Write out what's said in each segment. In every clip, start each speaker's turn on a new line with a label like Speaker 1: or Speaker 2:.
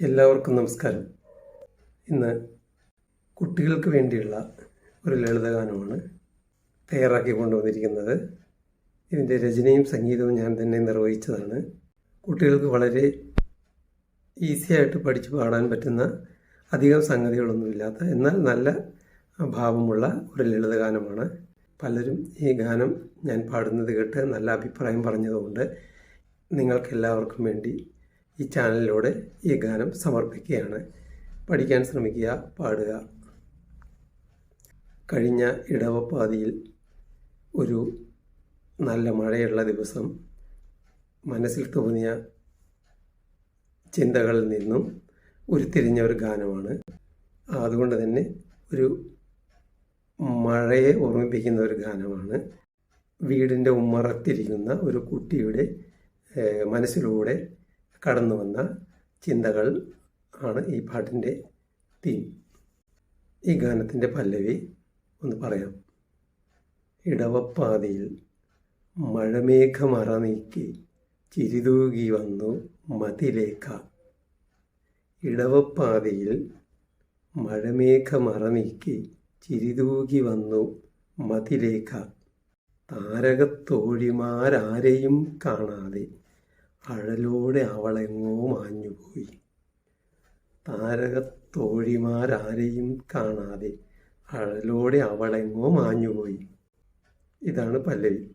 Speaker 1: എല്ലാവർക്കും നമസ്കാരം. ഇന്ന് കുട്ടികൾക്ക് വേണ്ടിയുള്ള ഒരു ലളിതഗാനമാണ് തയ്യാറാക്കി കൊണ്ടുവന്നിരിക്കുന്നത്. ഇതിന്റെ രചനയും സംഗീതവും ഞാൻ തന്നെ നിർവഹിച്ചതാണ്. കുട്ടികൾക്ക് വളരെ ഈസിയായിട്ട് പഠിച്ചു പാടാൻ പറ്റുന്ന അധികം സംഗതികളൊന്നുമില്ലാത്ത എന്നാൽ നല്ല ഭാവമുള്ള ഒരു ലളിതഗാനമാണ് പലരും ഈ ഗാനം ഞാൻ പാടുന്നത് കേട്ട് നല്ല അഭിപ്രായം പറഞ്ഞതുകൊണ്ട് നിങ്ങൾക്കെല്ലാവർക്കും വേണ്ടി ഈ ചാനലിലൂടെ ഈ ഗാനം സമർപ്പിക്കുകയാണ്. പഠിക്കാൻ ശ്രമിക്കുക പാടുക. കഴിഞ്ഞ ഇടവപ്പാതിയിൽ ഒരു നല്ല മഴയുള്ള ദിവസം മനസ്സിൽ തോന്നിയ ചിന്തകളിൽ നിന്നും ഉരുത്തിരിഞ്ഞ ഒരു ഗാനമാണ്. അതുകൊണ്ട് തന്നെ ഒരു മഴയെ ഓർമ്മിപ്പിക്കുന്ന ഒരു ഗാനമാണ്. വീടിന്റെ ഉമ്മറത്തിരിക്കുന്ന ഒരു കുട്ടിയുടെ മനസ്സിലൂടെ കടന്നു വന്ന ചിന്തകൾ ആണ് ഈ പാട്ടിന്റെ തീം ഈ ഗാനത്തിന്റെ പല്ലവി ഒന്ന് പറയാം. ഇടവപ്പാതിയിൽ മഴമേഘമറ നീക്കി ചിരിതൂകി വന്നു മതിലേക്ക ഇടവപ്പാതിയിൽ മഴമേഘമറ നീക്കി ചിരിതൂകി വന്നു മതിലേക്ക താരകത്തോഴിമാരാരെയും കാണാതെ അഴലോടെ അവളെങ്ങോ മാഞ്ഞുപോയി. താരകത്തോഴിമാരാരെയും കാണാതെ അഴലോടെ അവളെങ്ങോ മാഞ്ഞുപോയി. ഇതാണ് പല്ലവി.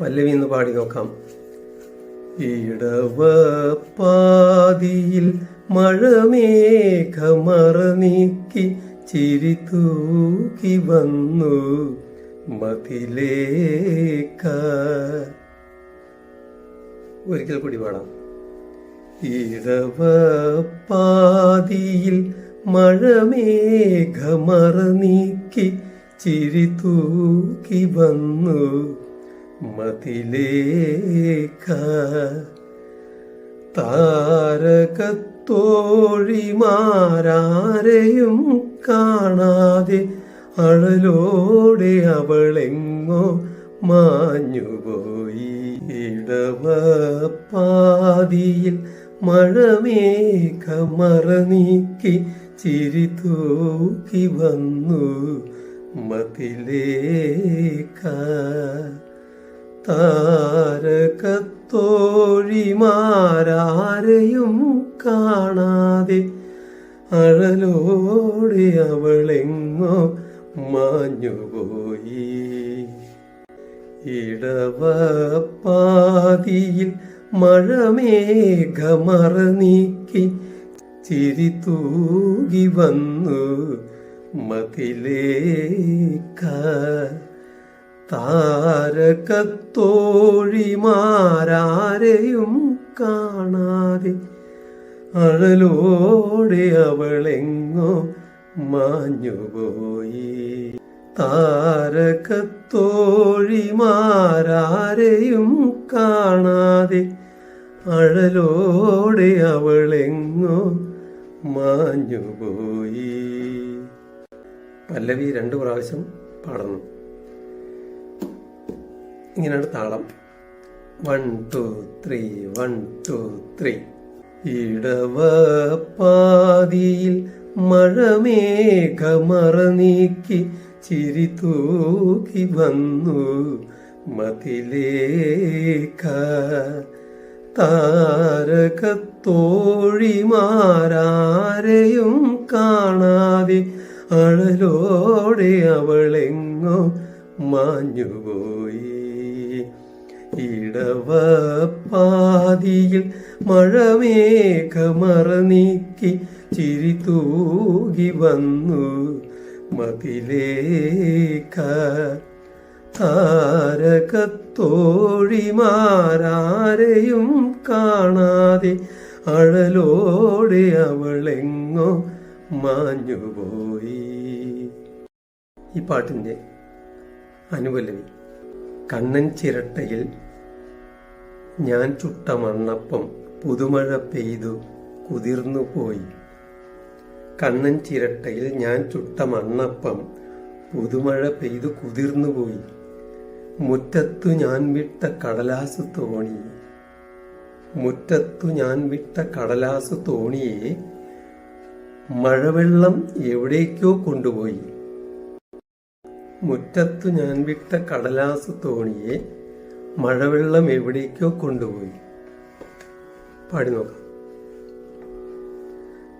Speaker 1: പല്ലവി എന്ന് പാടി നോക്കാം. ഇടവപ്പാതിയിൽ മഴമേഘമറ നീക്കി ചിരി തൂക്കി വന്നു. മതിലേക്ക ഒരിക്കൽ കൂടി പാടാം. ഇടവപ്പാതിയിൽ മഴമേഘമറ നീക്കി ചിരി തൂക്കി വന്നു. മതിലേക്ക താരകത്തോഴിമാരാരെയും കാണാതെ അഴലോടെ അവളെങ്ങോ മാഞ്ഞുപോയി ഇടവപ്പാതിയിൽ മഴമേഘമറ നീക്കി ചിരി തൂക്കി വന്നു മതിലേക്ക താരകത്തോഴിമാരാരെയും കാണാതെ അഴലോടെ അവളെങ്ങോ മാഞ്ഞുപോയി. ഇടവപ്പാതിയിൽ മഴമേഘമറ നീക്കി ചിരി തൂകി വന്നു മതിലേക്ക താരകത്തോഴിമാരാരെയും കാണാതെ അഴലോടെ അവളെങ്ങോ മാഞ്ഞുപോയി. താരകത്തോഴിമാരാരെയും കാണാതെ അഴലോടെ അവളെങ്ങോ മാഞ്ഞുപോയി. പല്ലവി രണ്ടു പ്രാവശ്യം പാടുന്നു. ഇങ്ങനെയാണ് താളം. One two three one two three ഇടവപ്പാതിയിൽ മഴമേഘമറ നീക്കി ചിരി തൂക്കി വന്നു മതിലേക്ക. താരകത്തോഴിമാരാരെയും കാണാതെ അഴലോടെ അവളെങ്ങോ മാഞ്ഞുപോയി. ഇടവപ്പാതിയിൽ മഴമേഘമറ നീക്കി ചിരി തൂകി വന്നു മതിലേക്ക താരകത്തോഴിമാരാരെയും കാണാതെ അഴലോടെ അവളെങ്ങോ മാഞ്ഞുപോയി. ഈ പാട്ടിന്റെ അനുപല്ലവി കണ്ണൻ ചിരട്ടയിൽ ഞാൻ ചുട്ട മണ്ണപ്പം പുതുമഴ പെയ്തു കുതിർന്നു പോയി കണ്ണൻ ചിരട്ടയിൽ ഞാൻ ചുട്ട മണ്ണപ്പം പുതുമഴ പെയ്തു കുതിർന്നു പോയി. മുറ്റത്തു ഞാൻ വിട്ട കടലാസ് തോണി. മുറ്റത്തു ഞാൻ വിട്ട കടലാസ് തോണിയെ മഴവെള്ളം എവിടേക്കോ കൊണ്ടുപോയി. മുറ്റത്തു ഞാൻ വിട്ട കടലാസ് തോണിയെ മഴവെള്ളം എവിടേക്കോ കൊണ്ടുപോയി. പാടി നോക്കാം.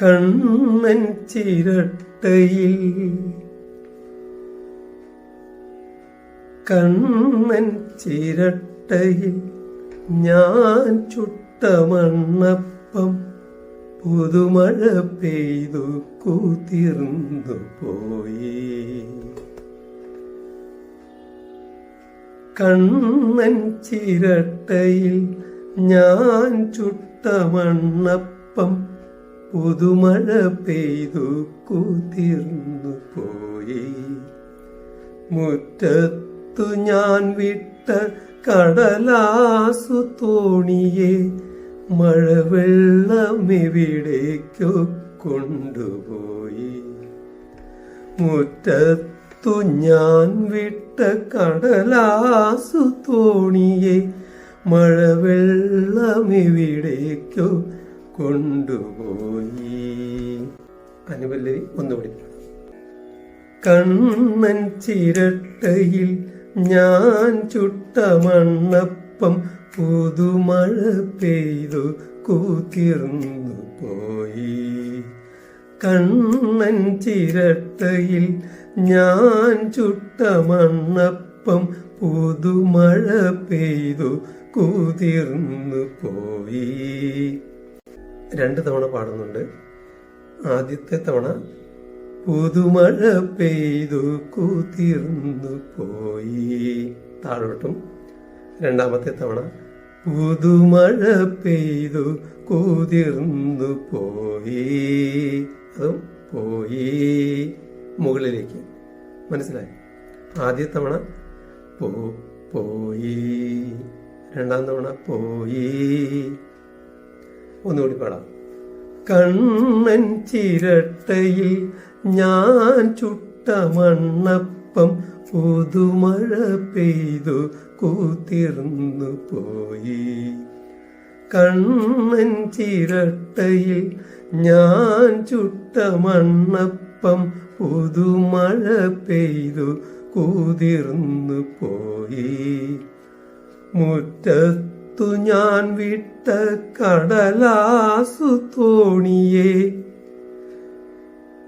Speaker 1: കണ്ണൻ ചിരട്ടയിൽ. കണ്ണൻ ചിരട്ടയിൽ ഞാൻ ചുട്ട മണ്ണപ്പം പുതുമഴ പെയ്തു കുതിർന്നു പോയി. കണ്ണൻ ചിരട്ടയിൽ ഞാൻ ചുട്ട മണ്ണപ്പം പുതുമഴ പെയ്തു കുതിർന്നു പോയി. മുറ്റത്തു ഞാൻ വിട്ട കടലാസു തോണിയെ മഴവെള്ളമെവിടേക്കോ കൊണ്ടുപോയി. മുറ്റത്തു ഞാൻ വിട്ട കടലാസു തോണിയെ മഴവെള്ളമെവിടേക്കോ കൊണ്ടുപോയി. അനുപല്ലവി ഒന്നുകൂടി. കണ്ണൻ ചിരട്ടയിൽ ഞാൻ ചുട്ട മണ്ണപ്പം പുതുമഴ പെയ്തു കൂത്തിർന്നു പോയി. കണ്ണൻ ചിരട്ടയിൽ ഞാൻ ചുട്ട മണ്ണപ്പം പുതുമഴ പെയ്തു കൂതിർന്നു പോയി. രണ്ട് തവണ പാടുന്നുണ്ട്. ആദ്യത്തെ തവണ പുതുമഴ പെയ്തു കുതിർന്നു പോയി. താഴോട്ടും രണ്ടാമത്തെ തവണ പുതുമഴ പെയ്തു കുതിർന്നു പോയി. അതും പോയി. മുകളിലേക്ക്. മനസ്സിലായി? ആദ്യ തവണ പോയി. രണ്ടാം തവണ പോയി. ഒന്നുകൂടി പാടാം. കണ്ണൻ ചിരട്ടയിൽ ഞാൻ ചുട്ട മണ്ണപ്പം പുതുമഴ പെയ്തു കൂത്തിർന്നു പോയി. കണ്ണൻ ചിരട്ടയിൽ ഞാൻ ചുട്ട മണ്ണപ്പം പുതുമഴ പെയ്തു കൂതിർന്നു പോയി. മുറ്റത്തു ഞാൻ വിട്ട കടലാസു തോണിയെ.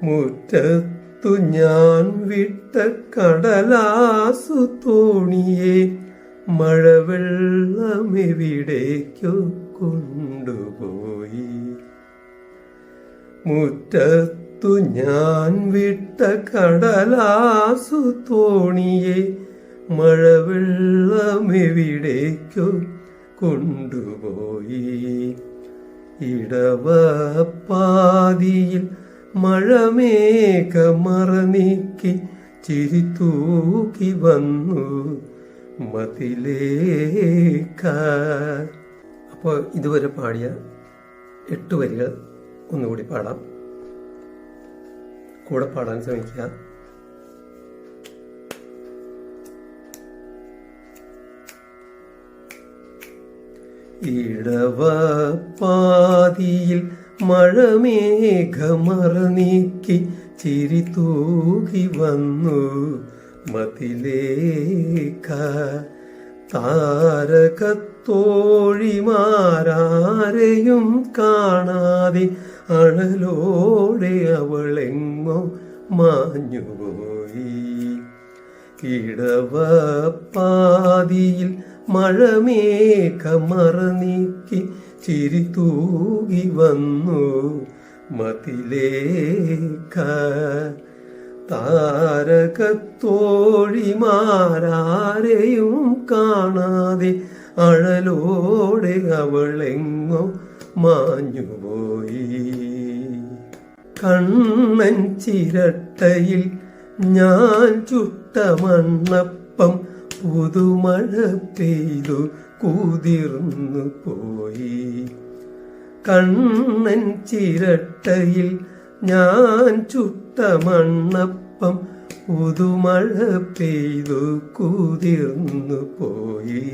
Speaker 1: മുറ്റത്തു ഞാൻ വിട്ട കടലാസു തോണിയെ. മഴവെള്ളമെവിടേക്കോ കൊണ്ടുപോയി. മുറ്റത്തു ഞാൻ വിട്ട കടലാസു തോണിയെ. മഴവെള്ളമെവിടേക്കോ കൊണ്ടുപോയി. ഇടവപ്പാതിയിൽ മഴമേകമറനീക്കി ചിരിത്തൂക്കി വന്നു. മതിലേക്ക അപ്പോൾ ഇതുവരെ പാടിയ എട്ട് വരികൾ ഒന്നുകൂടി പാടാം. കൂടെ പാടാൻ ശ്രമിക്കുക. ഇടവപ്പാതിയിൽ മഴമേഘമറ നീക്കി ചിരി തൂകി വന്നു. മതിലേക്ക താരകത്തോഴിമാരാരെയും കാണാതെ അഴലോടെ അവളെങ്ങോ മാഞ്ഞുപോയി. ഇടവപ്പാതിയിൽ മഴമേഘമറനീക്കി ചിരി തൂകി വന്നു. മതിലേക്ക താരകത്തോഴിമാരാരെയും കാണാതെ അഴലോടെ അവളെങ്ങോ മാഞ്ഞുപോയി. കണ്ണൻ ചിരട്ടയിൽ ഞാൻ ചുട്ട മണ്ണപ്പം പുതുമഴ പെയ്തു കുതിർന്നു പോയി. കണ്ണൻ ചിരട്ടയിൽ ഞാൻ ചുട്ട മണ്ണപ്പം പുതുമഴ പെയ്തു കുതിർന്നു പോയി.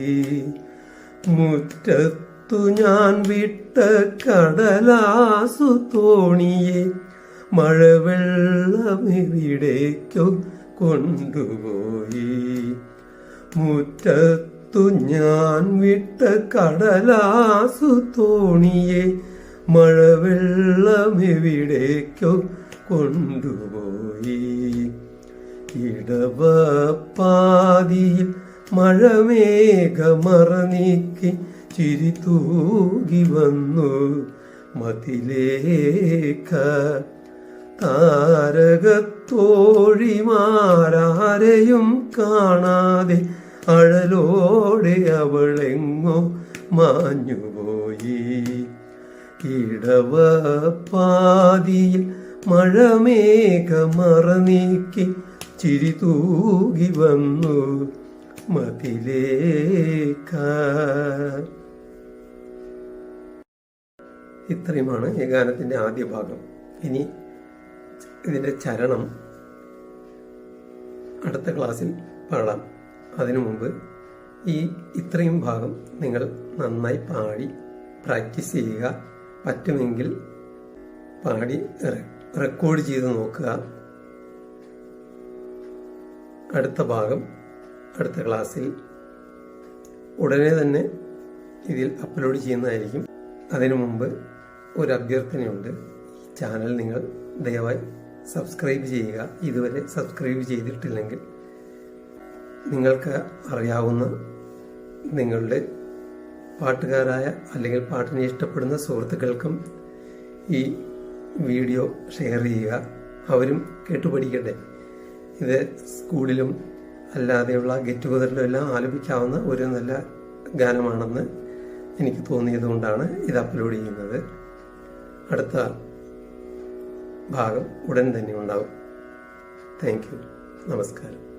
Speaker 1: മുറ്റത്തു ഞാൻ വിട്ട കടലാസു തോണിയെ മഴവെള്ളമെവിടേക്കും കൊണ്ടുപോയി. മുറ്റത്തു ഞാൻ വിട്ട കടലാസു തോണിയെ മഴവെള്ളമെവിടേക്കോ കൊണ്ടുപോയി. ഇടവപ്പാതിയിൽ മഴമേഘമറ നീക്കി ചിരി തൂകി വന്നു മതിലേക്ക താരകത്തോഴിമാരാരെയും കാണാതെ അഴലോടെ അവളെങ്ങോ മാഞ്ഞുപോയി. ഇടവപ്പാതിയിൽ മഴമേഘമറ നീക്കി ചിരി തൂകി വന്നു മതിലേക്ക ഇത്രയുമാണ് ഈ ഗാനത്തിന്റെ ആദ്യ ഭാഗം. ഇനി ഇതിന്റെ ചരണം അടുത്ത ക്ലാസ്സിൽ പാടാം. അതിനു മുമ്പ് ഈ ഇത്രയും ഭാഗം നിങ്ങൾ നന്നായി പാടി പ്രാക്ടീസ് ചെയ്യുക. പറ്റുമെങ്കിൽ പാടി റെക്കോർഡ് ചെയ്ത് നോക്കുക. അടുത്ത ഭാഗം അടുത്ത ക്ലാസ്സിൽ ഉടനെ തന്നെ ഇതിൽ അപ്ലോഡ് ചെയ്യുന്നതായിരിക്കും. അതിനു മുമ്പ് ഒരു അഭ്യർത്ഥനയുണ്ട്. ഈ ചാനൽ നിങ്ങൾ ദയവായി സബ്സ്ക്രൈബ് ചെയ്യുക. ഇതുവരെ സബ്സ്ക്രൈബ് ചെയ്തിട്ടില്ലെങ്കിൽ നിങ്ങൾക്ക് അറിയാവുന്ന നിങ്ങളുടെ പാട്ടുകാരായ അല്ലെങ്കിൽ പാട്ടിനെ ഇഷ്ടപ്പെടുന്ന സുഹൃത്തുക്കൾക്കും ഈ വീഡിയോ ഷെയർ ചെയ്യുക. അവരും കേട്ടുപഠിക്കട്ടെ. ഇത് സ്കൂളിലും അല്ലാതെയുള്ള ഗെറ്റ് ടുഗദറിലും എല്ലാം ആലപിക്കാവുന്ന ഒരു നല്ല ഗാനമാണെന്ന് എനിക്ക് തോന്നിയതുകൊണ്ടാണ് ഇത് അപ്ലോഡ് ചെയ്യുന്നത്. അടുത്ത ഭാഗം ഉടൻ തന്നെ ഉണ്ടാകും താങ്ക് യു നമസ്കാരം.